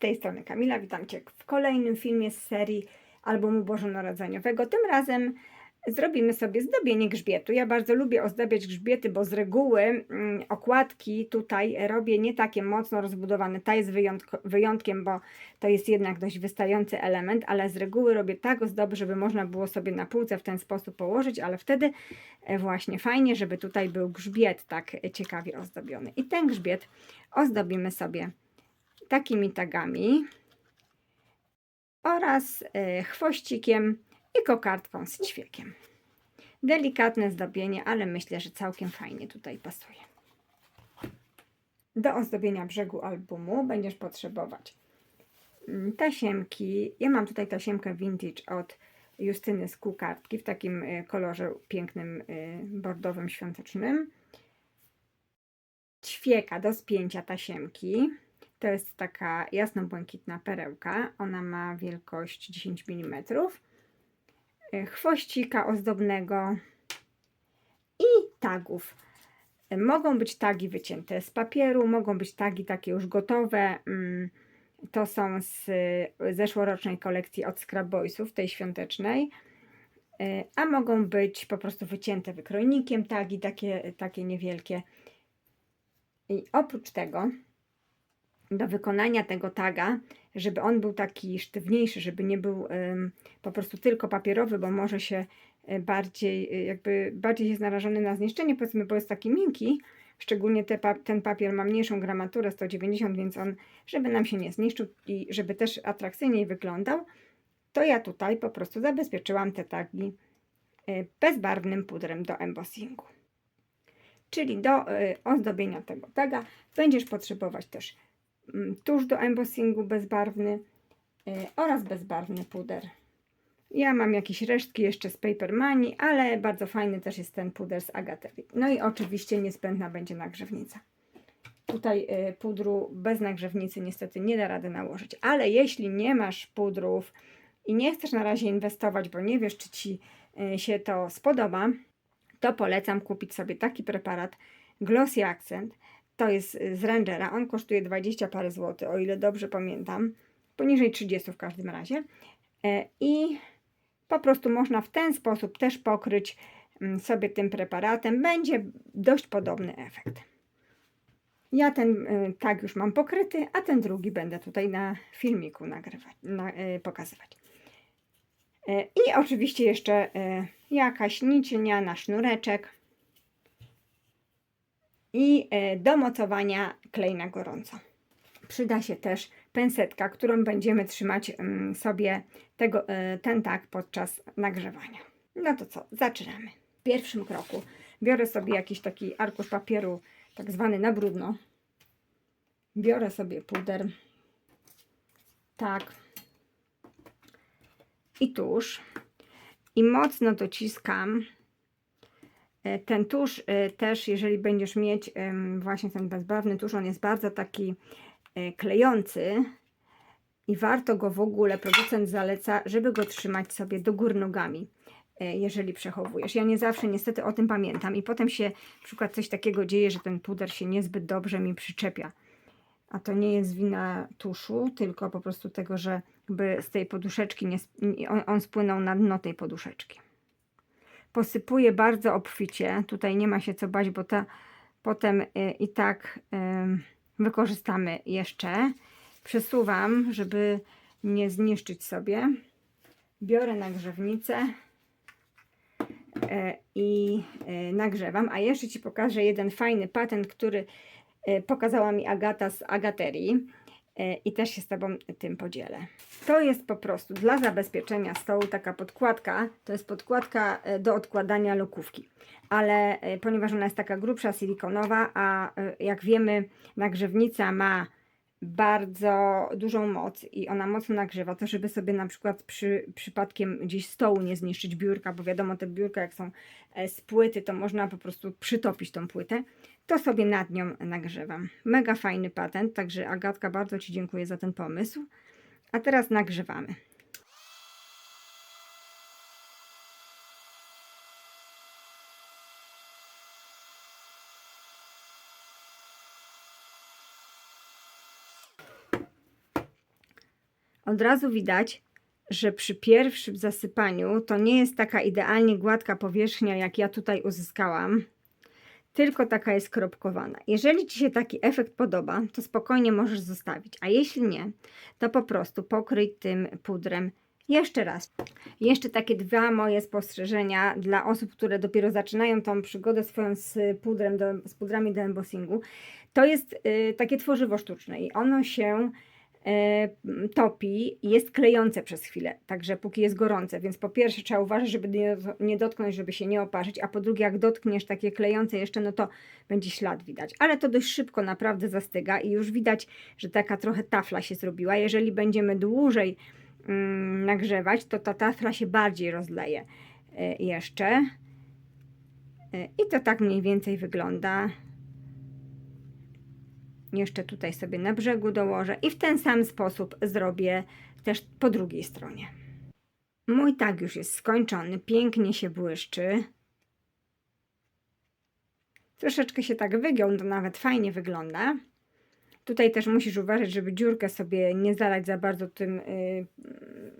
tej strony Kamila, witam Cię w kolejnym filmie z serii albumu bożonarodzeniowego. Tym razem zrobimy sobie zdobienie grzbietu. Ja bardzo lubię ozdabiać grzbiety, bo z reguły mm, okładki tutaj robię nie takie mocno rozbudowane. Ta jest wyjątkiem, bo to jest jednak dość wystający element, ale z reguły robię tak ozdoby, żeby można było sobie na półce w ten sposób położyć, ale wtedy e, właśnie fajnie, żeby tutaj był grzbiet tak ciekawie ozdobiony. I ten grzbiet ozdobimy sobie takimi tagami oraz e, chwościkiem i kokardką z ćwiekiem. Delikatne zdobienie, ale myślę, że całkiem fajnie tutaj pasuje. Do ozdobienia brzegu albumu będziesz potrzebować mm, tasiemki. Ja mam tutaj tasiemkę vintage od Justyny z kółkartki w takim e, kolorze pięknym, e, bordowym, świątecznym. Ćwieka do spięcia tasiemki. To jest taka jasno-błękitna perełka. Ona ma wielkość 10 mm. Chwościka ozdobnego i tagów. E, Mogą być tagi wycięte z papieru, mogą być tagi takie już gotowe. Mm, To są z e, zeszłorocznej kolekcji od Scrap Boysów, tej świątecznej. E, A mogą być po prostu wycięte wykrojnikiem tagi, takie, takie niewielkie. I oprócz tego do wykonania tego taga, żeby on był taki sztywniejszy, żeby nie był po prostu tylko papierowy, bo może się y, bardziej, y, jakby bardziej jest narażony na zniszczenie, powiedzmy, bo jest taki miękki, szczególnie te, ten papier ma mniejszą gramaturę 190, więc on, żeby nam się nie zniszczył i żeby też atrakcyjniej wyglądał, to ja tutaj po prostu zabezpieczyłam te tagi y, bezbarwnym pudrem do embossingu. Czyli do ozdobienia tego taga będziesz potrzebować też tusz do embossingu bezbarwny y, oraz bezbarwny puder. Ja mam jakieś resztki jeszcze z Paper Money, ale bardzo fajny też jest ten puder z Agaterii. No i oczywiście niezbędna będzie nagrzewnica. Tutaj y, pudru bez nagrzewnicy niestety nie da rady nałożyć, ale jeśli nie masz pudrów i nie chcesz na razie inwestować, bo nie wiesz, czy ci y, się to spodoba, to polecam kupić sobie taki preparat Glossy Accent. To jest y, z Rangera. On kosztuje 20 parę złotych, o ile dobrze pamiętam. Poniżej 30 w każdym razie. E, I po prostu można w ten sposób też pokryć mm, sobie tym preparatem. Będzie dość podobny efekt. Ja ten y, tag już mam pokryty, a ten drugi będę tutaj na filmiku nagrywać, na, y, pokazywać. E, I oczywiście jeszcze jakaś nić lniana, sznureczek i e, do mocowania klej na gorąco. Przyda się też pensetka, którą będziemy trzymać mm, sobie tego, e, ten tak podczas nagrzewania. No to co, zaczynamy. W pierwszym kroku biorę sobie jakiś taki arkusz papieru, tak zwany na brudno. Biorę sobie puder. Tak. I tusz. I mocno dociskam. E, Ten tusz e, też, jeżeli będziesz mieć właśnie ten bezbarwny tusz, on jest bardzo taki e, klejący i warto go w ogóle, producent zaleca, żeby go trzymać sobie do góry nogami, jeżeli przechowujesz. Ja nie zawsze niestety o tym pamiętam i potem się na przykład coś takiego dzieje, że ten puder się niezbyt dobrze mi przyczepia. A to nie jest wina tuszu, tylko po prostu tego, że jakby z tej poduszeczki nie- on, on spłynął na dno tej poduszeczki. Posypuję bardzo obficie. Tutaj nie ma się co bać, bo ta, potem y, i tak wykorzystamy jeszcze. Przesuwam, żeby nie zniszczyć sobie. Biorę nagrzewnicę e, i e, nagrzewam. A jeszcze Ci pokażę jeden fajny patent, który pokazała mi Agata z Agaterii i też się z Tobą tym podzielę. To jest po prostu dla zabezpieczenia stołu taka podkładka. To jest podkładka e, do odkładania lokówki. Ale e, ponieważ ona jest taka grubsza, silikonowa, a e, jak wiemy, nagrzewnica ma bardzo dużą moc i ona mocno nagrzewa, to żeby sobie na przykład przy, przypadkiem gdzieś stołu nie zniszczyć biurka, bo wiadomo, te biurka jak są e, z płyty, to można po prostu przytopić tą płytę, to sobie nad nią nagrzewam. Mega fajny patent, także Agatka, bardzo Ci dziękuję za ten pomysł. A teraz nagrzewamy. od razu widać, że przy pierwszym zasypaniu to nie jest taka idealnie gładka powierzchnia, jak ja tutaj uzyskałam, tylko taka jest kropkowana. Jeżeli Ci się taki efekt podoba, to spokojnie możesz zostawić, a jeśli nie, to po prostu pokryj tym pudrem jeszcze raz. Jeszcze takie dwa moje spostrzeżenia dla osób, które dopiero zaczynają tą przygodę swoją z pudrem, do, z pudrami do embossingu. To jest y, takie tworzywo sztuczne i ono się topi i jest klejące przez chwilę, także póki jest gorące, więc po pierwsze trzeba uważać, żeby nie, dotknąć, żeby się nie oparzyć, a po drugie jak dotkniesz takie klejące jeszcze, no to będzie ślad widać, ale to dość szybko naprawdę zastyga i już widać, że taka trochę tafla się zrobiła, jeżeli będziemy dłużej mm, nagrzewać, to ta tafla się bardziej rozleje y, jeszcze. Y, i to tak mniej więcej wygląda jeszcze tutaj sobie na brzegu dołożę i w ten sam sposób zrobię też po drugiej stronie. Mój tak już jest skończony, pięknie się błyszczy. Troszeczkę się tak wygiął, to nawet fajnie wygląda. Tutaj też musisz uważać, żeby dziurkę sobie nie zalać za bardzo tym y,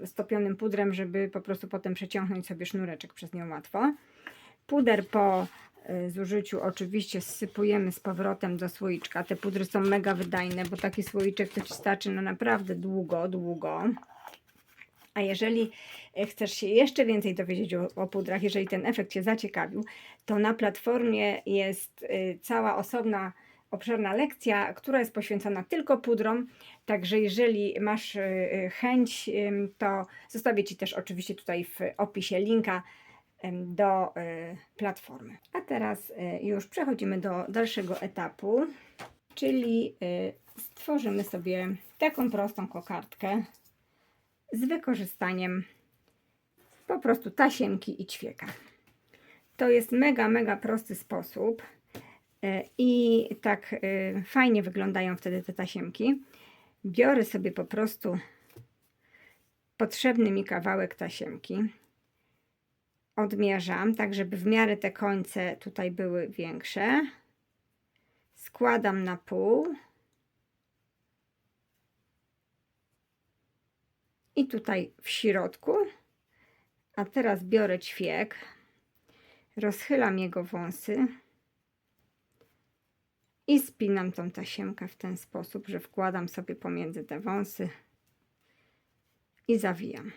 stopionym pudrem, żeby po prostu potem przeciągnąć sobie sznureczek przez nią łatwo. Puder po zużyciu oczywiście zsypujemy z powrotem do słoiczka. Te pudry są mega wydajne, bo taki słoiczek to Ci starczy na naprawdę długo, długo. A jeżeli y, chcesz się jeszcze więcej dowiedzieć o, o pudrach, jeżeli ten efekt Cię zaciekawił, to na platformie jest y, cała osobna, obszerna lekcja, która jest poświęcona tylko pudrom. Także jeżeli masz y, y, chęć, to zostawię Ci też oczywiście tutaj w opisie linka do y, platformy. A teraz y, już przechodzimy do dalszego etapu, czyli y, stworzymy sobie taką prostą kokardkę z wykorzystaniem po prostu tasiemki i ćwieka. To jest mega, mega prosty sposób i tak fajnie wyglądają wtedy te tasiemki. Biorę sobie po prostu potrzebny mi kawałek tasiemki odmierzam, tak żeby w miarę te końce tutaj były większe. Składam na pół. I tutaj w środku. A teraz biorę ćwiek, rozchylam jego wąsy i spinam tą tasiemkę w ten sposób, że wkładam sobie pomiędzy te wąsy i zawijam.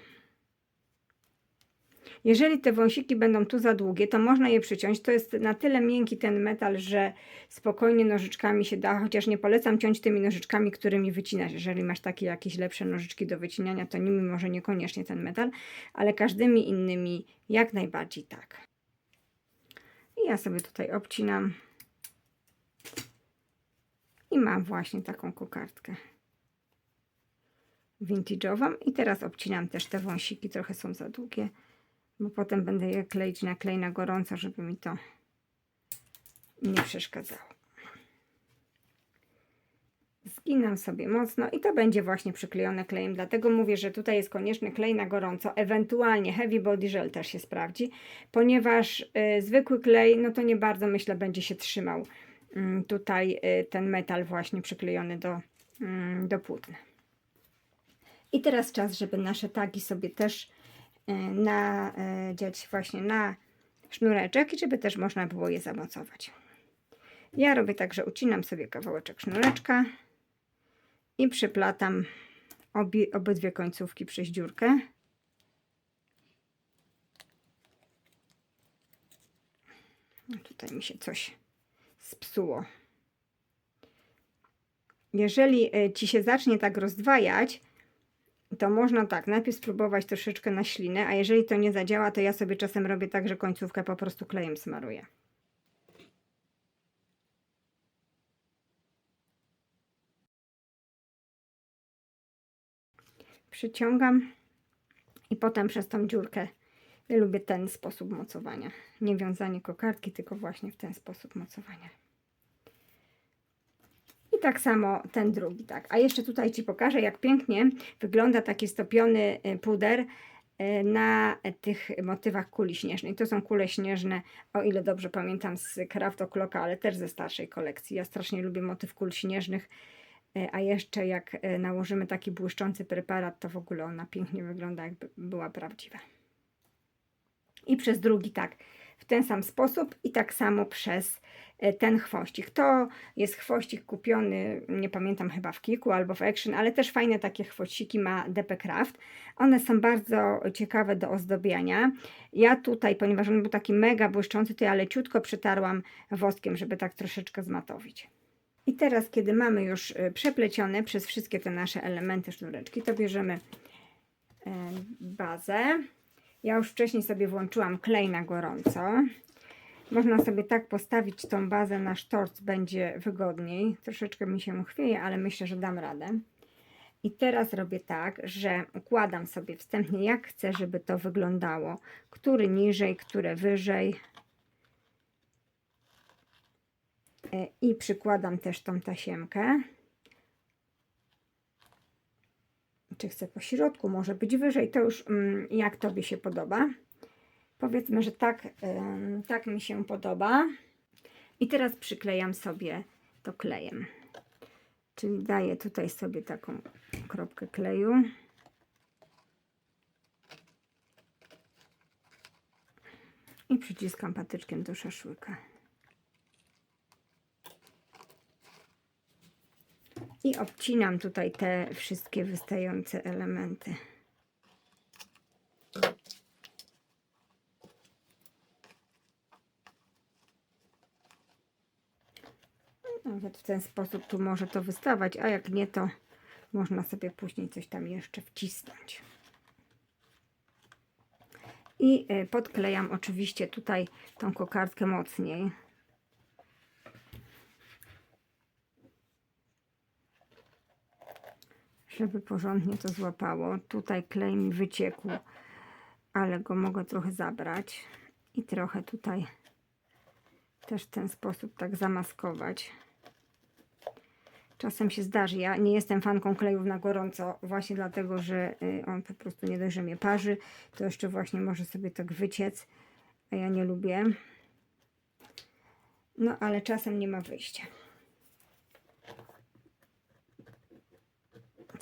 Jeżeli te wąsiki będą tu za długie, to można je przyciąć. To jest na tyle miękki ten metal, że spokojnie nożyczkami się da, chociaż nie polecam ciąć tymi nożyczkami, którymi wycinasz. Jeżeli masz takie jakieś lepsze nożyczki do wycinania, to nimi może niekoniecznie ten metal, ale każdymi innymi jak najbardziej tak. I ja sobie tutaj obcinam i mam właśnie taką kokardkę vintage'ową i teraz obcinam też te wąsiki, trochę są za długie bo potem będę je kleić na klej na gorąco, żeby mi to nie przeszkadzało. Zginam sobie mocno i to będzie właśnie przyklejone klejem, dlatego mówię, że tutaj jest konieczny klej na gorąco, ewentualnie heavy body gel też się sprawdzi, ponieważ y, zwykły klej, no to nie bardzo myślę będzie się trzymał y, tutaj y, ten metal właśnie przyklejony do, y, do płótna. I teraz czas, żeby nasze tagi sobie też nadziać właśnie na sznureczek, żeby też można było je zamocować. Ja robię tak, że ucinam sobie kawałeczek sznureczka i przyplatam obie, obydwie końcówki przez dziurkę. No tutaj mi się coś spsuło. Jeżeli e, Ci się zacznie tak rozdwajać, to można tak, najpierw spróbować troszeczkę na ślinę, a jeżeli to nie zadziała, to ja sobie czasem robię tak, że końcówkę po prostu klejem smaruję. Przyciągam i potem przez tą dziurkę ja lubię ten sposób mocowania. Nie wiązanie kokardki, tylko właśnie w ten sposób mocowania tak samo ten drugi, tak. A jeszcze tutaj Ci pokażę, jak pięknie wygląda taki stopiony y, puder y, na tych motywach kuli śnieżnej. To są kule śnieżne, o ile dobrze pamiętam z Craft O'Clocka, ale też ze starszej kolekcji. Ja strasznie lubię motyw kul śnieżnych E, A jeszcze jak nałożymy taki błyszczący preparat, to w ogóle ona pięknie wygląda, jakby była prawdziwa. I przez drugi tak, w ten sam sposób i tak samo przez e, ten chwościk. To jest chwościk kupiony, nie pamiętam chyba w Kiku albo w Action, ale też fajne takie chwościki ma DP Craft. One są bardzo ciekawe do ozdobiania. Ja tutaj, ponieważ on był taki mega błyszczący, to ja leciutko przytarłam woskiem, żeby tak troszeczkę zmatowić. I teraz, kiedy mamy już e, przeplecione przez wszystkie te nasze elementy sznureczki, to bierzemy e, bazę. Ja już wcześniej sobie włączyłam klej na gorąco. Można sobie tak postawić tą bazę na sztorc, będzie wygodniej. Troszeczkę mi się chwieje, ale myślę, że dam radę. I teraz robię tak, że układam sobie wstępnie, jak chcę, żeby to wyglądało. Który niżej, które wyżej. E, I przykładam też tą tasiemkę. Czy chcę po środku, może być wyżej, to już mm, jak Tobie się podoba. Powiedzmy, że tak, tak mi się podoba. I teraz przyklejam sobie to klejem. Czyli daję tutaj sobie taką kropkę kleju. I przyciskam patyczkiem do szaszłyka. I obcinam tutaj te wszystkie wystające elementy. Nawet w ten sposób tu może to wystawać, a jak nie, to można sobie później coś tam jeszcze wcisnąć. I y, podklejam oczywiście tutaj tą kokardkę mocniej. Żeby porządnie to złapało. Tutaj klej mi wyciekł, ale go mogę trochę zabrać i trochę tutaj też w ten sposób tak zamaskować. Czasem się zdarzy. Ja nie jestem fanką klejów na gorąco, właśnie dlatego, że y, on po prostu nie dość, że mnie parzy, to jeszcze właśnie może sobie tak wyciec, a ja nie lubię. No ale czasem nie ma wyjścia.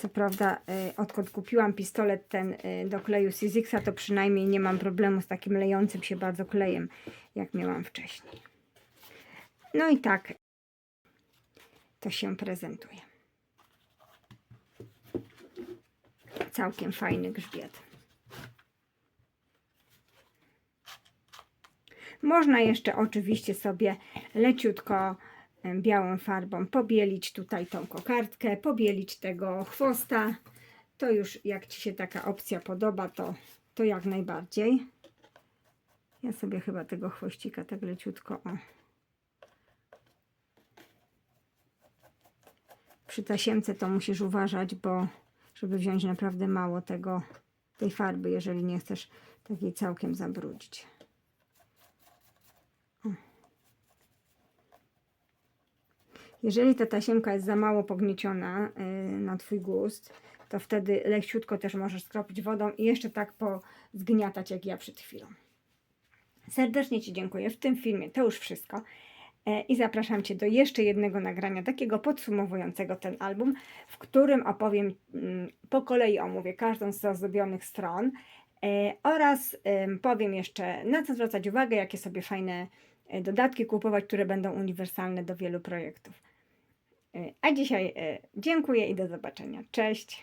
Co prawda, y, odkąd kupiłam pistolet ten y, do kleju Sizixa, to przynajmniej nie mam problemu z takim lejącym się bardzo klejem, jak miałam wcześniej. No i tak to się prezentuje. Całkiem fajny grzbiet. Można jeszcze oczywiście sobie leciutko białą farbą pobielić tutaj tą kokardkę, pobielić tego chwosta. To już jak Ci się taka opcja podoba, to, to jak najbardziej. Ja sobie chyba tego chwościka tak leciutko o. Przy tasiemce to musisz uważać, bo żeby wziąć naprawdę mało tego, tej farby, jeżeli nie chcesz takiej całkiem zabrudzić. Jeżeli ta tasiemka jest za mało pognieciona yy, na Twój gust, to wtedy leciutko też możesz skropić wodą i jeszcze tak pozgniatać jak ja przed chwilą. Serdecznie Ci dziękuję. W tym filmie to już wszystko. E, I zapraszam Cię do jeszcze jednego nagrania, takiego podsumowującego ten album, w którym opowiem mm, po kolei omówię każdą z zazdobionych stron e, oraz em, powiem jeszcze na co zwracać uwagę, jakie sobie fajne e, dodatki kupować, które będą uniwersalne do wielu projektów. E, A dzisiaj e, dziękuję i do zobaczenia. Cześć!